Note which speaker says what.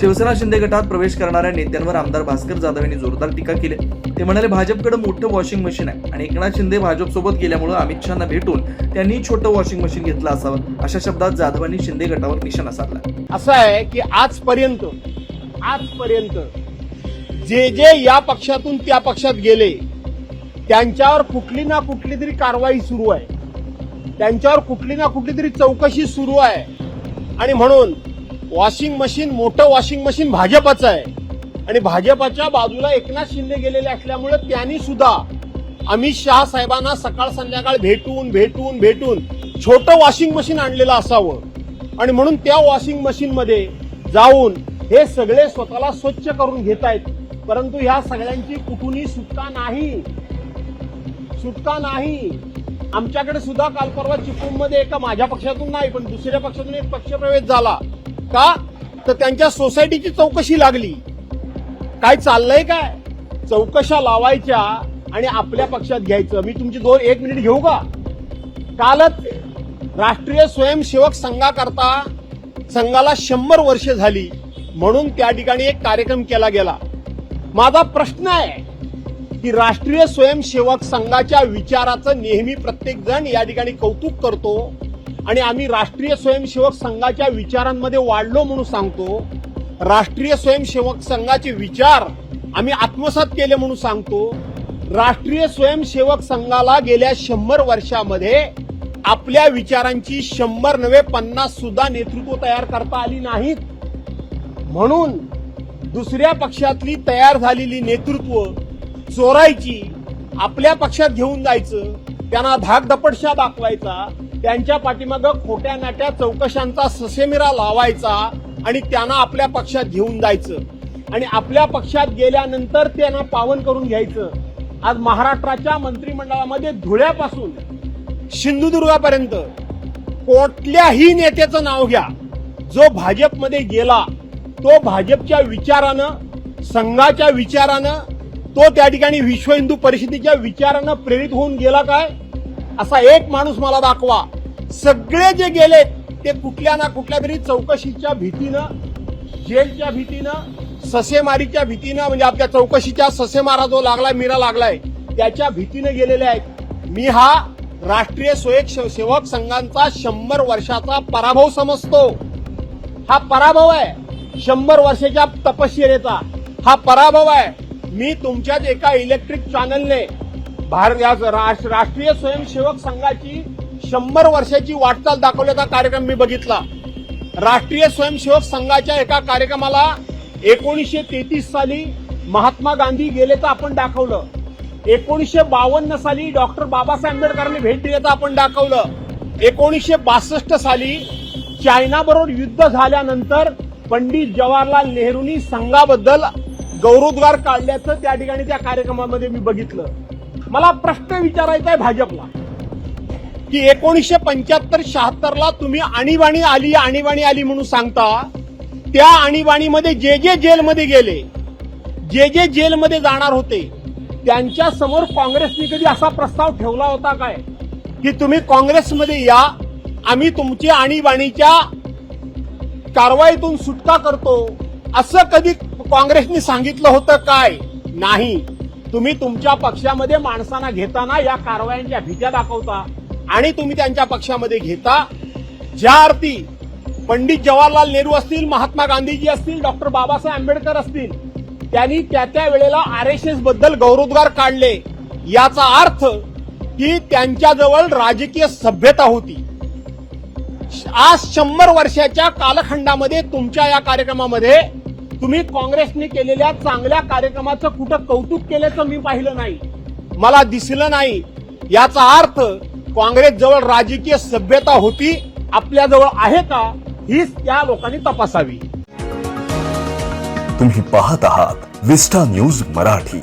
Speaker 1: शिवसेना शिंदे गटात प्रवेश करणाऱ्या नेत्यांवर आमदार भास्कर जाधव यांनी जोरदार टीका केली. ते म्हणाले भाजपकडे मोठं वॉशिंग मशीन आहे आणि एकनाथ शिंदे भाजपसोबत गेल्यामुळे अमित शहाना भेटून त्यांनी छोटं वॉशिंग मशीन घेतलं असावं. अशा शब्दात जाधवांनी शिंदे गटावर निशाणा साधला.
Speaker 2: असं आहे की आजपर्यंत आजपर्यंत जे जे या पक्षातून त्या पक्षात गेले त्यांच्यावर कुठली ना कुठली तरी कारवाई सुरू आहे. त्यांच्यावर कुठली ना कुठली तरी चौकशी सुरू आहे. आणि म्हणून वॉशिंग मशीन मोठं वॉशिंग मशीन भाजपचं आहे. आणि भाजपच्या बाजूला एकनाथ शिंदे गेलेले असल्यामुळे त्यांनी सुद्धा अमित शहा साहेबांना सकाळ संध्याकाळ भेटून भेटून भेटून छोटं वॉशिंग मशीन आणलेलं असावं. आणि म्हणून त्या वॉशिंग मशीन मध्ये जाऊन हे सगळे स्वतःला स्वच्छ करून घेत आहेत परंतु ह्या सगळ्यांची कुठूनही सुटका नाही. सुटका नाही. आमच्याकडे सुद्धा काल परवा चिपळूणमध्ये एका माझ्या पक्षातून नाही पण दुसऱ्या पक्षातून एक पक्षप्रवेश झाला. का? तर त्यांच्या सोसायटीची चौकशी लागली. काय चाललंय काय? चौकशा लावायच्या आणि आपल्या पक्षात घ्यायचं. मी तुमची दोन एक मिनिट घेऊ का? कालच राष्ट्रीय स्वयंसेवक संघाकरता संघाला शंभर वर्ष झाली. म्हणून त्या ठिकाणी एक कार्यक्रम केला गेला. माझा प्रश्न आहे की राष्ट्रीय स्वयंसेवक संघाच्या विचाराचं नेहमी प्रत्येक जण या ठिकाणी कौतुक करतो. आणि आम्ही राष्ट्रीय स्वयंसेवक संघाच्या विचारांमध्ये वाढलो म्हणून सांगतो राष्ट्रीय स्वयंसेवक संघाचे विचार आम्ही आत्मसात केले म्हणून सांगतो राष्ट्रीय स्वयंसेवक संघाला गेल्या शंभर वर्षामध्ये आपल्या विचारांची शंभर नव्हे पन्नास सुद्धा नेतृत्व तयार करता आली नाहीत. म्हणून दुसऱ्या पक्षातली तयार झालेली नेतृत्व चोरायची आपल्या पक्षात घेऊन जायचं त्यांना धाकधपटशा दाखवायचा त्यांच्या पाठीमागं खोट्या नाट्या चौकशांचा ससेमिरा लावायचा आणि त्यांना आपल्या पक्षात घेऊन जायचं. आणि आपल्या पक्षात गेल्यानंतर त्यांना पावन करून घ्यायचं. आज महाराष्ट्राच्या मंत्रिमंडळामध्ये धुळ्यापासून सिंधुदुर्गापर्यंत कुठल्याही नेत्याचं नाव घ्या. जो भाजपमध्ये गेला तो भाजपच्या विचारानं संघाच्या विचारानं तो त्या ठिकाणी विश्व हिंदू परिषदेच्या विचारानं प्रेरित होऊन गेला काय? असा एक माणूस मला दाखवा. सगळे जे गेले ते कुठल्या ना कुठल्या तरी चौकशीच्या भीतीनं जेलच्या भीतीनं ससेमारीच्या भीतीनं म्हणजे आपल्या चौकशीच्या ससेमारा जो लागलाय मीरा लागलाय त्याच्या भीतीनं गेलेले आहेत. मी हा राष्ट्रीय स्वयंसेवक संघांचा शंभर वर्षाचा पराभव समजतो. हा पराभव आहे. शंभर वर्षाच्या तपश्चर्याचा हा पराभव आहे. मी तुमच्याच एका इलेक्ट्रिक चॅनलने भारत या राष्ट्र- राष्ट्रीय स्वयंसेवक संघाची शंभर वर्षाची वाटचाल दाखवल्याचा कार्यक्रम मी बघितला. राष्ट्रीय स्वयंसेवक संघाच्या एका कार्यक्रमाला एकोणीसशे तेहतीस साली महात्मा गांधी गेले तर आपण दाखवलं. एकोणीसशे बावन्न साली डॉक्टर बाबासाहेब आंबेडकरांनी भेट दिल्याचं आपण दाखवलं. एकोणीसशे बासष्ट साली चायनाबरोबर युद्ध झाल्यानंतर पंडित जवाहरलाल नेहरूंनी संघाबद्दल गौरवोद्गार काढल्याचं त्या ठिकाणी त्या कार्यक्रमामध्ये मी बघितलं. मला प्रश्न विचारायचा आहे भाजपला. की एकोणीसशे पंच्याहत्तर शहात्तरला तुम्ही आणीबाणी आली आणीबाणी आली म्हणून सांगता त्या आणीबाणीमध्ये जे जे जेलमध्ये गेले जे जे जेलमध्ये जाणार होते त्यांच्यासमोर काँग्रेसने कधी असा प्रस्ताव ठेवला होता काय? की तुम्ही काँग्रेसमध्ये या आम्ही तुमची आणीबाणीच्या कारवाईतून सुटका करतो असं कधी काँग्रेसने सांगितलं होतं काय? नाही. तुम्ही तुमच्या पक्षामध्ये माणसांना घेताना या कारवायांच्या भीत्या दाखवता आणि तुम्ही त्यांच्या पक्षामध्ये घेता. ज्या अर्थी पंडित जवाहरलाल नेहरू असतील महात्मा गांधीजी असतील डॉक्टर बाबासाहेब आंबेडकर असतील त्यांनी त्या त्या वेळेला आर एस एसबद्दल गौरवोद्गार काढले. याचा अर्थ की त्यांच्याजवळ राजकीय सभ्यता होती. आज शंभर वर्षाच्या कालखंडामध्ये तुमच्या या कार्यक्रमामध्ये तुम्ही काँग्रेसने केलेल्या चांगल्या कार्यक्रमाचं कुठं कौतुक केल्याचं मी पाहिलं नाही. मला दिसलं नाही. याचा अर्थ काँग्रेस जवळ राजकीय सभ्यता होती आपल्याजवळ आहे का हीच त्या लोकांनी तपासावी.
Speaker 3: तुम्ही पाहत आहात विस्टा न्यूज मराठी.